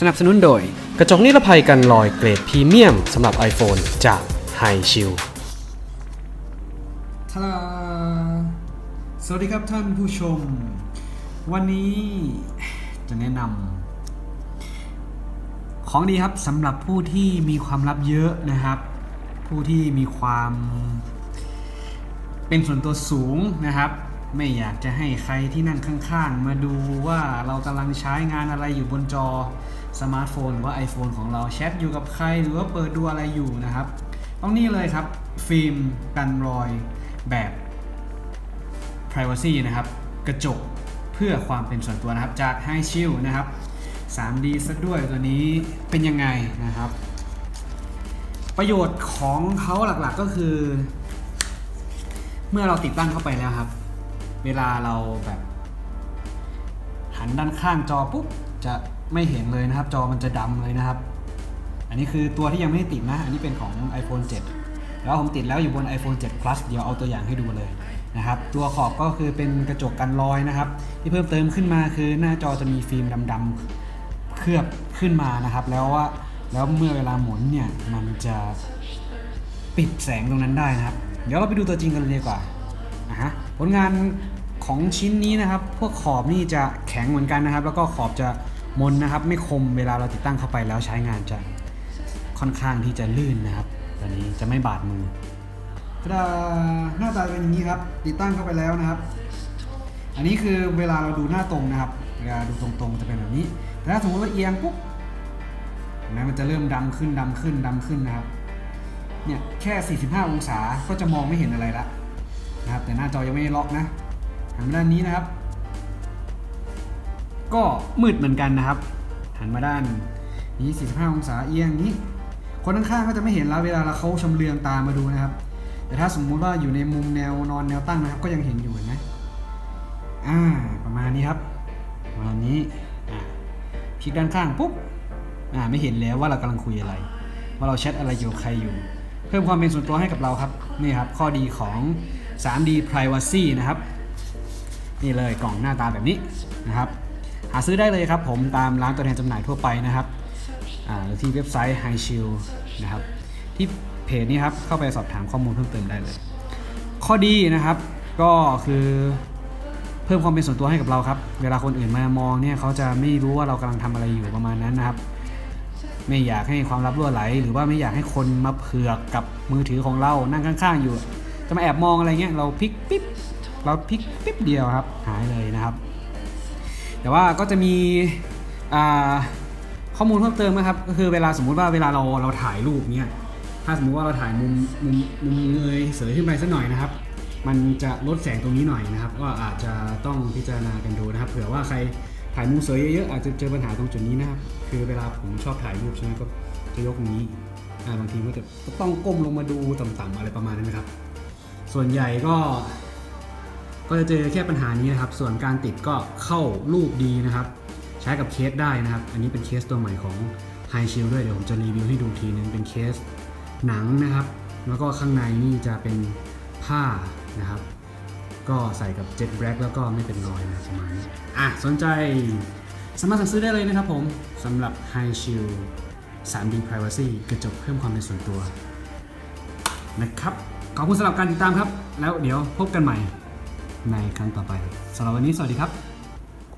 สนับสนุนโดย กระจกนิรภัยกันรอยเกรดพรีเมียมสำหรับ iPhone จาก High Shield ทาดาสวัสดีครับท่านผู้ชม วันนี้จะแนะนำของดีครับสำหรับผู้ที่มีความลับเยอะนะครับ ผู้ที่มีความ เป็นส่วนตัวสูงนะครับไม่อยากจะให้ใครที่นั่งข้าง ๆ มาดูว่าเรากำลังใช้งานอะไรอยู่บนจอ สมาร์ทโฟนหรือว่า iPhone ของเราแชทอยู่กับใคร หรือว่าเปิดดูอะไรอยู่นะครับต้องนี่เลยครับ ฟิล์มกันรอยแบบ Privacy นะครับ กระจกเพื่อความเป็นส่วนตัวนะครับ จาก High Shield นะครับ 3D ซะด้วยตัวนี้เป็นยังไงนะครับ ประโยชน์ของเขาหลักๆก็คือ เมื่อเราติดตั้งเข้าไปแล้วครับ เวลาเราแบบ หันด้านข้างจอปุ๊บจะ ไม่เห็นเลยนะครับ จอมันจะดำเลยนะครับ อันนี้คือตัวที่ยังไม่ได้ติดนะ อันนี้เป็นของ iPhone 7 แล้วผมติดแล้วอยู่บน iPhone 7 Plus เดี๋ยวเอาตัวอย่างให้ดูเลยนะครับ ตัวขอบก็คือเป็นกระจกกันรอยนะครับ ที่เพิ่มเติมขึ้นมาคือหน้าจอจะมีฟิล์มดำๆเคลือบขึ้นมานะครับ แล้วว่าแล้วเมื่อเวลาหมุนเนี่ยมันจะปิดแสงตรงนั้นได้นะครับ เดี๋ยวเราไปดูตัวจริงกันเลยดีกว่านะฮะผลงานของชิ้นนี้นะครับ พวกขอบนี่จะแข็งเหมือนกันนะครับ แล้วก็ขอบจะ มนนะครับไม่คมเวลาเราติดตั้งเข้าไปแล้วใช้งานจะค่อนข้างที่จะลื่นนะครับตัวนี้จะไม่บาดมือหน้าตาเป็นอย่างนี้ครับ ติดตั้งเข้าไปแล้วนะครับ อันนี้คือเวลาเราดูหน้าตรงนะครับ เวลาดูตรงๆจะเป็นแบบนี้ แต่ถ้าสมมติว่าเอียงปุ๊บนไหมมันจะเริ่มดำขึ้นดำขึ้นดำขึ้นนะครับ เนี่ยแค่ 45 องศาก็จะมองไม่เห็นอะไรละนะครับ แต่หน้าจอยังไม่ได้ล็อกนะหันด้านนี้นะครับ ก็มืดเหมือนกันนะครับ หันมาด้านนี้ 45 องศาเอียงนี้ คนข้างๆก็จะไม่เห็นแล้วเวลาเราเขาชำเลืองตามมาดูนะครับ แต่ถ้าสมมุติว่าอยู่ในมุมแนวนอนแนวตั้งนะครับ ก็ยังเห็นอยู่เห็นไหมอ่าประมาณนี้ครับประมาณนี้อ่าพลิกด้านข้างปุ๊บอ่าไม่เห็นแล้วว่าเรากำลังคุยอะไร ว่าเราแชทอะไรอยู่ใครอยู่ เพิ่มความเป็นส่วนตัวให้กับเราครับนี่ครับข้อดีของ 3D Privacy นะครับ นี่เลยกล่องหน้าตาแบบนี้นะครับ หาซื้อได้เลยครับผมตามร้านตัวแทนจำหน่ายทั่วไปนะครับหรือที่เว็บไซต์ High Shield นะครับที่เพจนี้ครับเข้าไปสอบถามข้อมูลเพิ่มเติมได้เลย ข้อดีนะครับก็คือเพิ่มความเป็นส่วนตัวให้กับเราครับ เวลาคนอื่นมามองเนี่ยเขาจะไม่รู้ว่าเรากำลังทำอะไรอยู่ประมาณนั้นนะครับ ไม่อยากให้ความลับรั่วไหล หรือว่าไม่อยากให้คนมาเผือกกับมือถือของเรานั่งข้าง ๆ อยู่ จะมาแอบมองอะไรเงี้ยเราพลิกปิ๊บเราพลิกปิ๊บเดียวครับหายเลยนะครับ แต่ว่าก็จะมีข้อมูลเพิ่มเติมนะครับก็คือเวลาสมมุติว่าเวลาเราเราถ่ายรูปเนี่ยถ้าสมมุติว่าเราถ่ายมุมมุมมุมเงยเสยขึ้นไปสักหน่อยนะครับ มันจะลดแสงตรงนี้หน่อยนะครับ ก็อาจจะต้องพิจารณากันดูนะครับ เผื่อว่าใครถ่ายมุมเสยเยอะๆอาจจะเจอปัญหาตรงจุดนี้นะครับ คือเวลาผมชอบถ่ายรูปใช่ไหมก็จะยกอย่างนี้บางทีก็จะต้องก้มลงมาดูต่ำๆอะไรประมาณนั้นนะครับ ส่วนใหญ่ก็ ก็จะเจอแค่ปัญหานี้นะครับ ส่วนการติดก็เข้ารูปดีนะครับ ใช้กับเคสได้นะครับ อันนี้เป็นเคสตัวใหม่ของ High Shield ด้วย เดี๋ยวผมจะรีวิวให้ดูทีนึง เป็นเคสหนังนะครับ แล้วก็ข้างในนี่จะเป็นผ้านะครับ ก็ใส่กับ Jet Black แล้วก็ไม่เป็นรอยนะประมาณนี้อะสนใจสามารถสั่งซื้อได้เลยนะครับผมสำหรับ High Shield 3D Privacy กระจกเพิ่มความเป็นส่วนตัวนะครับ ขอบคุณสำหรับการติดตามครับ แล้วเดี๋ยวพบกันใหม่ ในครั้งต่อไปสำหรับวันนี้สวัสดีครับ